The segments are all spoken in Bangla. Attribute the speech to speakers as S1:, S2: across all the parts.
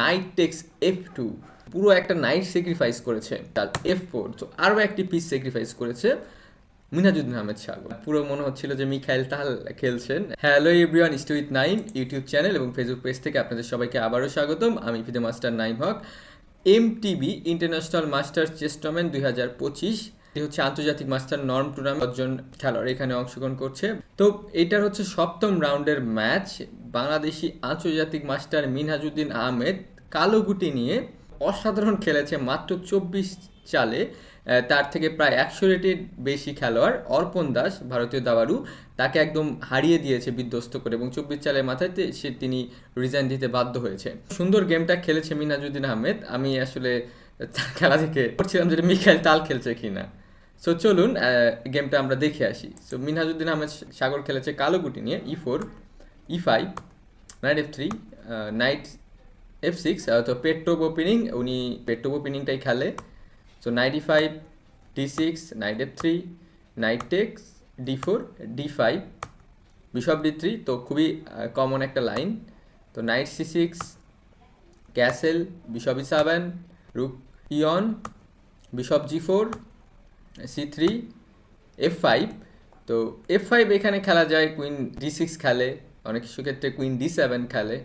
S1: নাইট টেক্স এফ টু পুরো একটা নাইট স্যাক্রিফাইস করেছে তার এফ ফোর তো আরও একটি পিস স্যাক্রিফাইস করেছে মিনাজুদ্দিন আহমেদ সাগর। পুরো মনে হচ্ছিল যে মিখাইল তাহাল খেলছেন। হ্যালো এভরিওয়ান স্টু উইথ নাইম ইউটিউব চ্যানেল এবং ফেসবুক পেজ থেকে আপনাদের সবাইকে আবারও স্বাগতম। আমি FIDE master Naim Haque. M TB international master chess tournament দুই হাজার পঁচিশ এটি হচ্ছে আন্তর্জাতিক মাস্টার নর্ম টুর্নামেন্ট জন খেলোয়াড়, এখানে অংশগ্রহণ করছে। তো এটার হচ্ছে সপ্তম রাউন্ডের ম্যাচ, বাংলাদেশি আন্তর্জাতিক মাস্টার মিনহাজুদ্দিন আহমেদ কালো গুটি নিয়ে অসাধারণ খেলেছে মাত্র চব্বিশ চালে। তার থেকে প্রায় একশো রেটের বেশি খেলোয়াড় অর্পণ দাস, ভারতীয় দাবারু তাকে একদম হারিয়ে দিয়েছে বিধ্বস্ত করে এবং চব্বিশ চালের মাথায় সে তিনি রিজাইন দিতে বাধ্য হয়েছে। সুন্দর গেমটা খেলেছে মিনাজুদ্দিন আহমেদ। আমি আসলে খেলা থেকে করছিলাম যে মিখাইল তাল খেলছে কিনা। সো চলুন গেমটা আমরা দেখে আসি। সো মিনহাজুদ্দিন আহমেদ সাগর খেলেছে কালো গুটি নিয়ে E four E five knight F three knight F six তো পেট্রোব ওপেনিং উনি পেট্রোব ওপেনিংটাই খেলে। So ninety five D six knight F three knight takes D four D five bishop D three তো খুবই কমন একটা লাইন তো knight C six castle bishop E seven rook ইয়ন bishop G four C three F five তো এফ ফাইভ এখানে খেলা যায় কুইন ডি সিক্স খেলে, অনেক কিছু ক্ষেত্রে কুইন ডি সেভেন খেলে।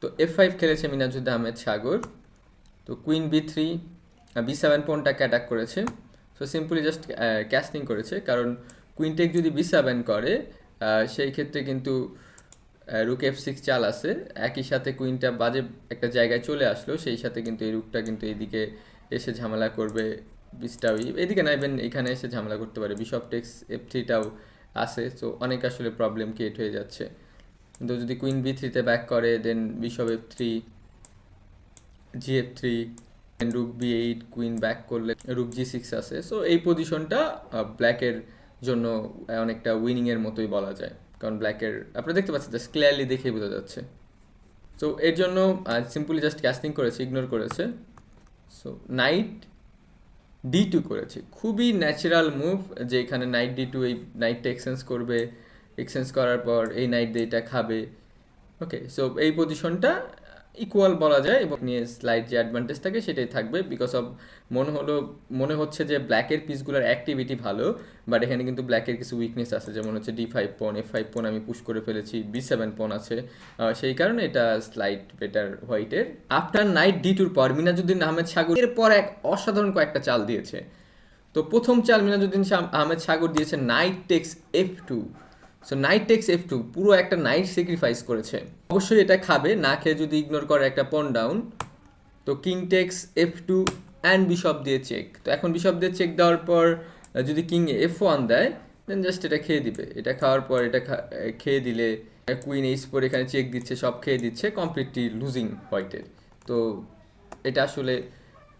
S1: তো এফ ফাইভ খেলেছে মিনাজুদ্দ আহমেদ সাগর। তো queen b three b seven পনটাকে attack করেছে। সো সিম্পলি জাস্ট ক্যাস্টিং করেছে, কারণ কুইন টেক যদি বি সেভেন করে সেই ক্ষেত্রে কিন্তু রুক এফ সিক্স চাল আছে। একই সাথে কুইনটা বাজে একটা জায়গায় চলে আসলো, সেই সাথে কিন্তু এই রুকটা কিন্তু এইদিকে এসে ঝামেলা করবে। বিশটাও এদিকে না ইভেন এখানে এসে ঝামেলা করতে পারে। বিশপ টেক্স এফ থ্রিটাও আছে সো অনেক আসলে প্রবলেম ক্রিয়েট হয়ে যাচ্ছে। কিন্তু যদি কুইন বি থ্রিতে ব্যাক করে then bishop f three g f three rook b eight queen back করলে রুক জি সিক্স আসে সো এই পজিশনটা ব্ল্যাকের জন্য অনেকটা উইনিংয়ের মতোই বলা যায়। কারণ ব্ল্যাকের আপনারা দেখতে পাচ্ছেন জাস্ট ক্লিয়ারলি দেখেই বোঝা যাচ্ছে। সো এর জন্য সিম্পলি জাস্ট ক্যাস্টিং করেছে ইগনোর করেছে। সো নাইট ডি টু করেছে। খুবই ন্যাচারাল মুভ যে এখানে নাইট ডি টু এই নাইটটা এক্সচেঞ্জ করবে। এক্সচেঞ্জ করার পর এই নাইট ডেটা খাবে। ওকে সো এই পজিশনটা ইকুয়াল বলা যায় এবং নিয়ে স্লাইড যে অ্যাডভান্টেজ থাকে সেটাই থাকবে বিকজ অফ মনে হলো, মনে হচ্ছে যে ব্ল্যাকের পিসগুলোর অ্যাক্টিভিটি ভালো বাট এখানে কিন্তু ব্ল্যাকের কিছু উইকনেস আছে, যেমন হচ্ছে d five pawn f five pawn আমি পুশ করে ফেলেছি বি সেভেন পন আছে সেই কারণে এটা স্লাইড বেটার হোয়াইটের আফটার নাইট ডি টুর পর মিনাজুদ্দিন আহমেদ সাগর, এরপর এক অসাধারণ কয়েকটা চাল দিয়েছে। তো প্রথম চাল মিনাজুদ্দিন আহমেদ সাগর দিয়েছে knight takes f two so knight takes f two পুরো একটা নাইট স্যাক্রিফাইস করেছে। অবশ্যই এটা খাবে, না খেয়ে যদি ইগনোর করে একটা পন ডাউন তো king takes f two and bishop দিয়ে চেক তো এখন বিশপ দিয়ে চেক দেওয়ার পর, যদি কিং এফ ওয়ান দেয় দেন জাস্ট এটা খেয়ে দিবে। এটা খাওয়ার পর এটা খেয়ে দিলে কুইন এইস পর এখানে চেক দিচ্ছে, সব খেয়ে দিচ্ছে কমপ্লিটলি লুজিং হোয়াইটের তো এটা আসলে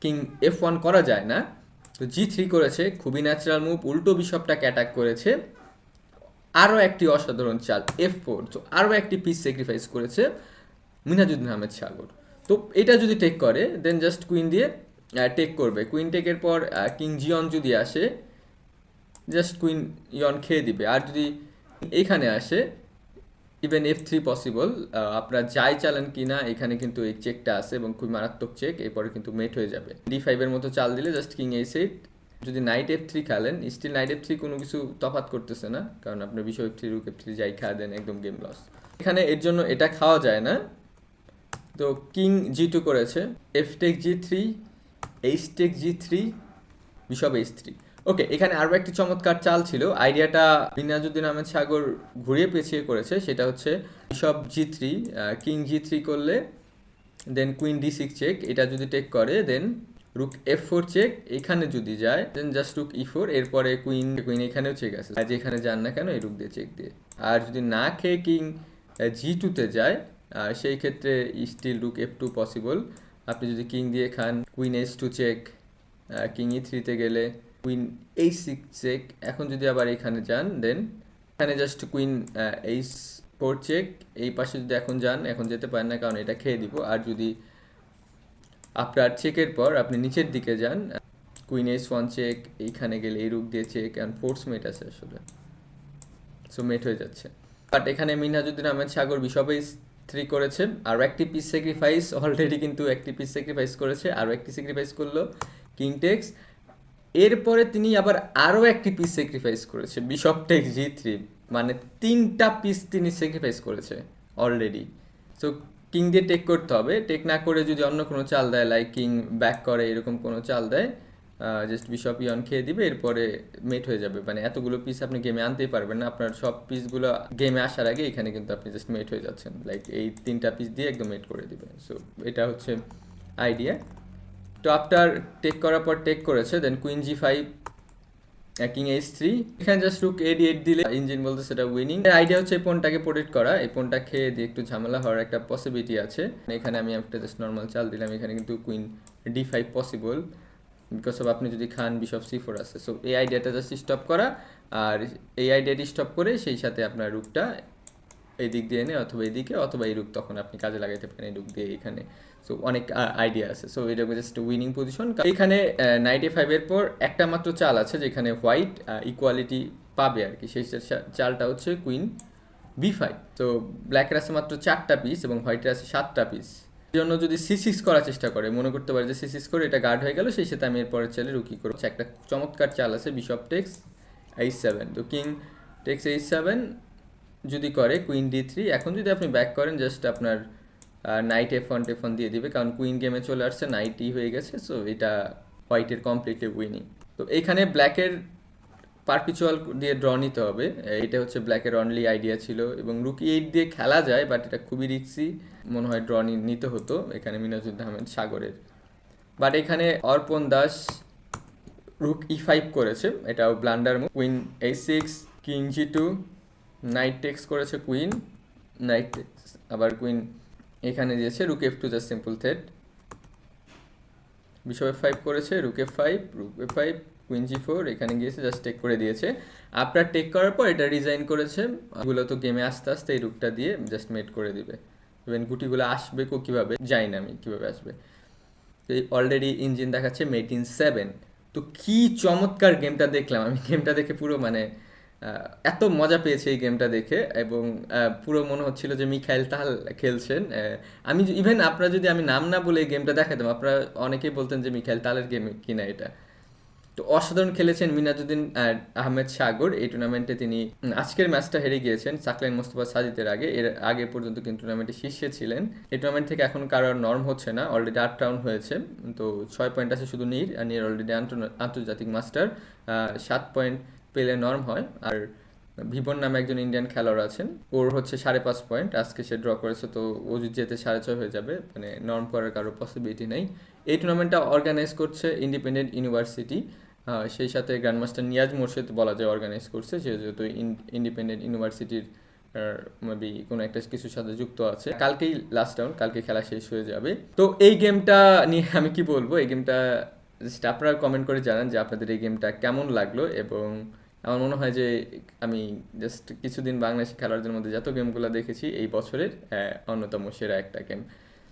S1: কিং এফ ওয়ান করা যায় না। তো জি থ্রি করেছে, খুবই ন্যাচারাল মুভ উল্টো বিশপটাকে অ্যাটাক করেছে। আরও একটি অসাধারণ চাল এফ ফোর তো আরও একটি পিস স্যাক্রিফাইস করেছে মিনাজুদ্দিন আহমেদ সাগর। তো এটা যদি টেক করে দেন জাস্ট কুইন দিয়ে টেক করবে। কুইন টেকের পর কিং জিয়ন যদি আসে জাস্ট কুইন ইয়ন খেয়ে দিবে। আর যদি এখানে আসে ইভেন এফ থ্রি পসিবল আপনারা যাই চালান কি না এখানে কিন্তু এই চেকটা আছে এবং খুবই মারাত্মক চেক এরপরে কিন্তু মেট হয়ে যাবে। ডি ফাইভের মতো চাল দিলে জাস্ট কিং এই সেট যদি নাইট এফ থ্রি খেলেন স্টিল নাইট এফ থ্রি কোনো কিছু তফাত করতেছে না, কারণ আপনার বিষয় f three rook f three যাই খাওয়া দেন, একদম গেম লস এখানে এর জন্য এটা খাওয়া যায় না। তো কিং জি টু করেছে f take g three h take g three bishop h three okay এখানে আরও একটি চমৎকার চাল ছিল। আইডিয়াটা বিনাজুদ্দিন আহমেদ সাগর ঘুরিয়ে পেঁচিয়ে করেছে, সেটা হচ্ছে bishop G three king G three করলে then queen D six check এটা যদি টেক করে then rook F four check এখানে যদি যায় then just rook e four এরপরে কুইন কুইন এখানেও চেক আছে। আর যেখানে যান না কেন এই রুক দিয়ে চেক দিয়ে। আর যদি না খেয়ে কিং জি টুতে যায় আহ, সেই ক্ষেত্রে still rook F two possible আপনি যদি কিং দিয়ে খান queen s two check king e থ্রিতে গেলে কুইন এইচ সিক্স চেক এখন যদি আবার এখানে যান দেন এখানে just queen h four check এই পাশে যদি এখন যান এখন যেতে পারেন না কারণ এটা খেয়ে দিব। আর যদি আপনার চেকের পর আপনি নিচের দিকে যান কুইন এইচ ওয়ান চেক এইখানে গেলে এই রুক দিয়ে চেক অ্যান্ড ফোর্স মেট আছে আসলে। সো মেট হয়ে যাচ্ছে। বাট এখানে মিনহাজুদ্দিন আহমেদ সাগর বিশপ থ্রি করেছে, আর একটি পিস স্যাক্রিফাইস অলরেডি কিন্তু একটি পিস স্যাক্রিফাইস করেছে, আরও একটি স্যাক্রিফাইস করল কিংটেক্স এরপরে তিনি আবার আরও একটি পিস স্যাক্রিফাইস করেছে বিশপ টেক্স জি থ্রি মানে তিনটা পিস তিনি স্যাক্রিফাইস করেছে অলরেডি সো কিং দিয়ে টেক করতে হবে। টেক না করে যদি অন্য কোনো চাল দেয় লাইক কিং ব্যাক করে, এরকম কোনো চাল দেয় জাস্ট বিশপ ইয়ন খেয়ে দিবে, এরপরে মেট হয়ে যাবে। মানে এতগুলো পিস আপনি গেমে আনতেই পারবেন না। আপনার সব পিসগুলো গেমে আসার আগে এখানে কিন্তু আপনি জাস্ট মেট হয়ে যাচ্ছেন। লাইক এই তিনটা পিস দিয়ে একদম মেট করে দিবে সো এটা হচ্ছে আইডিয়া তো আফটার টেক করার পর টেক করেছে then queen G five king H three এখানে just rook A D eight দিলে ইঞ্জিন বলতে সেটা উইনিং এর আইডিয়া হচ্ছে এই ফোনটাকে প্রোটেক্ট করা। এই ফোনটা খেয়ে দিয়ে একটু ঝামেলা হওয়ার একটা পসিবিলিটি আছে। এখানে আমি একটা জাস্ট নর্মাল চাল দিলাম। এখানে কিন্তু queen d five possible because of আপনি যদি খান বিশপ সি ফোর আছে। সো এই আইডিয়াটা জাস্ট স্টপ করা। আর এই আইডিয়াটি স্টপ করে সেই সাথে আপনার রুকটা এই দিক দিয়ে এনে অথবা এইদিকে অথবা এই রুক তখন আপনি কাজে লাগাইতে পারেন। এই রুক দিয়ে এখানে সো অনেক আইডিয়া আছে। সো এটা জাস্ট উইনিং পজিশন এখানে নাইনটি ফাইভের পর একটা মাত্র চাল আছে যেখানে হোয়াইট ইকুয়ালিটি পাবে আর কি। সেই চালটা হচ্ছে কুইন বি ফাইভ তো ব্ল্যাকের আছে মাত্র চারটা পিস এবং হোয়াইটের আছে সাতটা পিস জন্য যদি সি সিক্স করার চেষ্টা করে, মনে করতে পারে যে সি সিক্স করে এটা গার্ড হয়ে গেল, সেই সাথে আমি এরপরের চালে রুকি করব। একটা চমৎকার চাল আছে বিশপ টেক্স এইচ সেভেন তো কিং টেক্স এইচ সেভেন যদি করে কুইন ডি থ্রি এখন যদি আপনি ব্যাক করেন জাস্ট আপনার নাইট এফ ওয়ান টেফ দিয়ে দিবে, কারণ কুইন গেমে চলে আসছে নাইটই হয়ে গেছে সো এটা হোয়াইটের কমপ্লিটলি উইনিং তো এখানে ব্ল্যাকের পারপিচুয়াল দিয়ে ড্র নিতে হবে এটা হচ্ছে ব্ল্যাকের অনলি আইডিয়া ছিল, এবং রুকি এইট দিয়ে খেলা যায় বাট এটা খুবই রিক্সি মনে হয় ড্র নিতে হতো, এখানে মিনাজুদ্দিন আহমেদ সাগরের। বাট এখানে অর্পণ দাস রুক ই ফাইভ করেছে, এটাও blunder move queen e six king g two knight takes করেছে কুইন নাইট টেক্স আবার কুইন এখানে দিয়েছে rook f two just simple threat bishop f five করেছে rook f five rook f five queen g four এখানে গিয়েছে জাস্ট টেক করে দিয়েছে। আপনার টেক করার পর এটা ডিজাইন করেছে। এগুলো তো গেমে আস্তে আস্তে এই রুকটা দিয়ে জাস্ট মেট করে দিবে। ইভেন গুটিগুলো আসবে কো কীভাবে? যাই না আমি কীভাবে আসবে। তো অলরেডি ইঞ্জিন দেখাচ্ছে মেড ইন সেভেন তো কি চমৎকার গেমটা দেখলাম। আমি গেমটা দেখে পুরো মানে এত মজা পেয়েছে এই গেমটা দেখে এবং পুরো মনে হচ্ছিল যে মিখাইল তাহাল খেলছেন। আমি ইভেন আপনারা যদি আমি নাম না বলে এই গেমটা দেখাতাম আপনারা অনেকেই বলতেন যে মিখাইল তালের গেম কিনা এটা। তো অসাধারণ খেলেছেন মিনাজুদ্দিন আহ, আহমেদ সাগর। এই টুর্নামেন্টে তিনি আজকের ম্যাচটা হেরে গিয়েছেন সাকলাইন মোস্তফা সাজিদের আগে। এর আগে পর্যন্ত কিন্তু টুর্নামেন্টে শীর্ষে ছিলেন। এই টুর্নামেন্ট থেকে এখন কারোর নর্ম হচ্ছে না। অলরেডি আট রাউন্ড হয়েছে। তো ছয় পয়েন্ট আছে শুধু নীর আর নীর অলরেডি আন্তর্জাতিক মাস্টার সাত পয়েন্ট পেলে নর্ম হয়। আর ভিবন নামে একজন ইন্ডিয়ান খেলোয়াড় আছেন। ওর হচ্ছে সাড়ে পাঁচ পয়েন্ট আজকে সে ড্র করেছে, তো ও যেতে সাড়ে ছয় হয়ে যাবে মানে নর্ম করার কারও পসিবিলিটি নেই। এই টুর্নামেন্টটা অর্গানাইজ করছে ইন্ডিপেন্ডেন্ট ইউনিভার্সিটি সেই সাথে গ্র্যান্ডমাস্টার নিয়াজ মোর্শেদ বলা যায় অর্গানাইজ করছে। সে যেহেতু ইন্ডিপেন্ডেন্ট ইউনিভার্সিটির মেবি কোনো একটা কিছুর সাথে যুক্ত আছে। কালকেই লাস্ট রাউন্ড কালকে খেলা শেষ হয়ে যাবে। তো এই গেমটা নিয়ে আমি কি বলব? এই গেমটা জাস্ট আপনারা কমেন্ট করে জানান যে আপনাদের এই গেমটা কেমন লাগল এবং আমার মনে হয় যে আমি জাস্ট কিছুদিন বাংলাদেশি খেলোয়াড়দের মধ্যে যত গেমগুলো দেখেছি এই বছরের অন্যতম সেরা একটা গেম।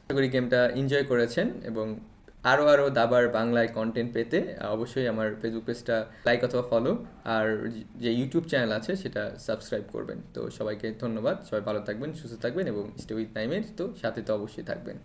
S1: আশা করি গেমটা এনজয় করেছেন এবং আরও আরও দাবার বাংলায় কন্টেন্ট পেতে অবশ্যই আমার ফেসবুক পেজটা লাইক অথবা ফলো আর যে ইউটিউব চ্যানেল আছে সেটা সাবস্ক্রাইব করবেন। তো সবাইকে ধন্যবাদ, সবাই ভালো থাকবেন, সুস্থ থাকবেন এবং স্টে উইথ টাইমের তো সাথে তো অবশ্যই থাকবেন।